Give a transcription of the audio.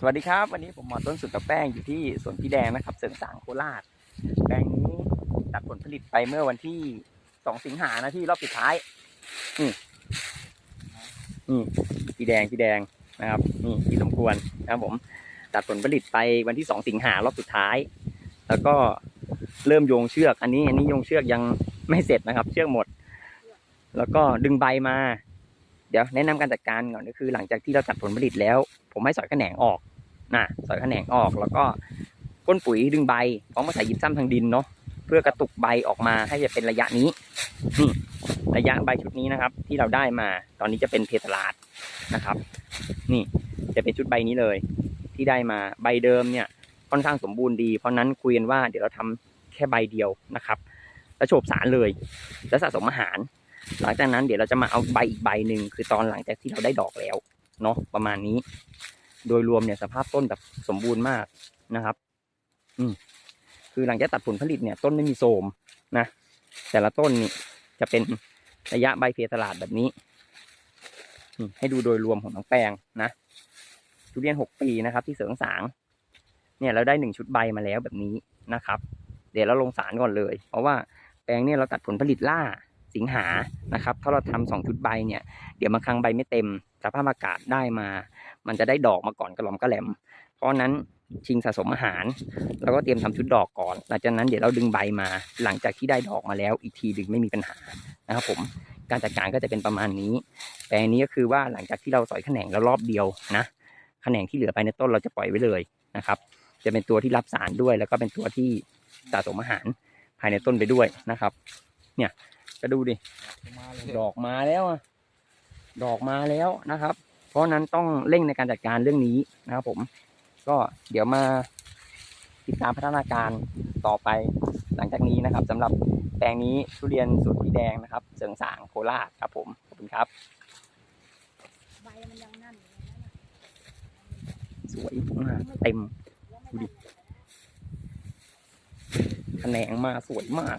สวัสดีครับ วันนี้ผมหมอต้นสุดกับแป้งอยู่ที่สวนพี่แดงนะครับเสริงสางโคราชแปลงนี้ตัดผลผลิตไปเมื่อวันที่สองสิงหานะที่รอบสุดท้ายนี่นี่พี่แดงพี่แดงนะครับนี่พี่สมควรนะครับผมตัดผลผลิตไปวันที่สองสิงหารอบสุดท้าย แล้วก็เริ่มโยงเชือก อันนี้อันนี้โยงเชือกยังไม่เสร็จนะครับ เชือกหมด แล้วก็ดึงใบมา เดี๋ยวแนะนำการจัดการก่อนก็คือ หลังจากที่เราตัดผลผลิตแล้ว ผมให้สอยแขนงออกนะสอยแขนงออกแล้วก็ก้นปุ๋ยดึงใบพร้อมกับใส่ยิบซ้ำทางดินเนาะเพื่อกระตุกใบออกมาให้จะเป็นระยะนี้นี่ระยะใบชุดนี้นะครับ ที่เราได้มาตอนนี้จะเป็นเพตลาดนะครับ นี่จะเป็นชุดใบนี้เลย ที่ได้มาใบเดิมเนี่ยค่อนข้างสมบูรณ์ดี เพราะนั้นคุยกันว่าเดี๋ยวเราทำแค่ใบเดียวนะครับ แล้วโฉบสารเลย แล้วสะสมอาหาร หลังจากนั้นเดี๋ยวเราจะมาเอาใบอีกใบหนึ่งคือตอนหลังจากที่เราได้ดอกแล้วเนาะประมาณนี้ โดยรวมเนี่ยสภาพต้นแบบสมบูรณ์มากนะครับ อืมคือหลังจากตัดผลผลิตเนี่ย ต้นไม่มีโทรมนะแต่ละต้นนี่จะเป็นระยะใบเพตลาดแบบนี้ให้ดูโดยรวมของน้องแปลงนะทุเรียนหกปีนะครับ ที่เสริงสาง เนี่ยเราได้หนึ่งชุดใบมาแล้วแบบนี้นะครับ เดี๋ยวเราลงสารก่อนเลย เพราะว่าแปลงเนี่ยเราตัดผลผลิตล่า สิงหานะครับ ถ้าเราทำสองชุดใบเนี่ย เดี๋ยวบางครั้งใบไม่เต็มสภาพอากาศได้มา มันจะได้ดอกมาก่อนกระหล่อมกระแหลม เพราะนั้นชิงสะสมอาหาร แล้วก็เตรียมทำชุดดอกก่อน หลังจากนั้นเดี๋ยวเราดึงใบมา หลังจากที่ได้ดอกมาแล้วอีกทีดึงไม่มีปัญหานะครับผม การจัดการก็จะเป็นประมาณนี้ แปลงนี้ก็คือว่าหลังจากที่เราสอยแขนงแล้วรอบเดียวนะแขนงที่เหลือไปในต้นเราจะปล่อยไว้เลยนะครับ จะเป็นตัวที่รับสารด้วย แล้วก็เป็นตัวที่สะสมอาหารภายในต้นไปด้วยนะครับ เนี่ยก็ดูดิดอกมาแล้วอะดอกมาแล้วนะครับ เพราะนั้นต้องเร่งในการจัดการเรื่องนี้นะครับผม ก็เดี๋ยวมาติดตามพัฒนาการต่อไปหลังจากนี้นะครับสำหรับแปลงนี้ทุเรียนสูตรพี่แดงนะครับเสริงสางโคราชครับผมขอบคุณครับใบมันยังนั่นสวยมากเต็มดูดินั่นเลยนะแขนงมาสวยมาก